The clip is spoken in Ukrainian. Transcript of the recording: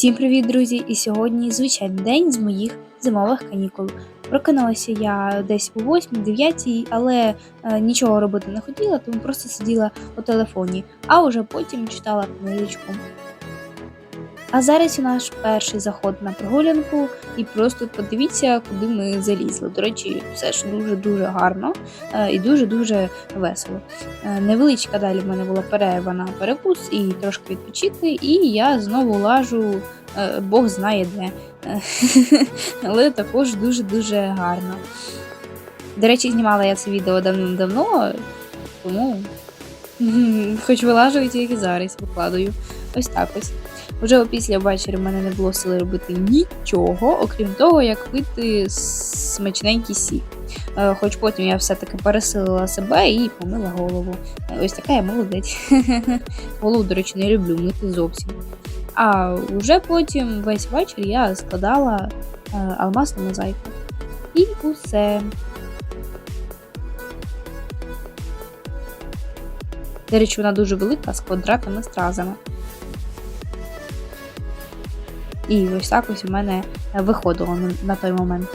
Всім привіт, друзі! І сьогодні звичайний день з моїх зимових канікул. Прокинулася я десь о 8-9, але е, нічого робити не хотіла, тому просто сиділа у телефоні, а уже потім читала книжечку. А зараз у наш перший заход на прогулянку, і просто подивіться, куди ми залізли. До речі, все ж дуже-дуже гарно е, і дуже-дуже весело. Е, Невеличка далі в мене була перерва на перекус і трошки відпочити, і я знову лажу, е, Бог знає де. Але також дуже-дуже гарно. До речі, знімала я це відео давно-давно, тому хоч вилажую тільки зараз, викладаю. Ось так ось. Вже опісля ввечері в мене не було сили робити нічого, окрім того, як пити смачненький сік. Е, Хоч потім я все-таки пересилила себе і помила голову. Е, Ось така я молодець. Голову, до речі, не люблю мити зовсім. А вже потім весь вечір я складала е, алмазну мозаїку. І усе. До речі, вона дуже велика з квадратними стразами. І ось так ось у мене виходило на, на той момент.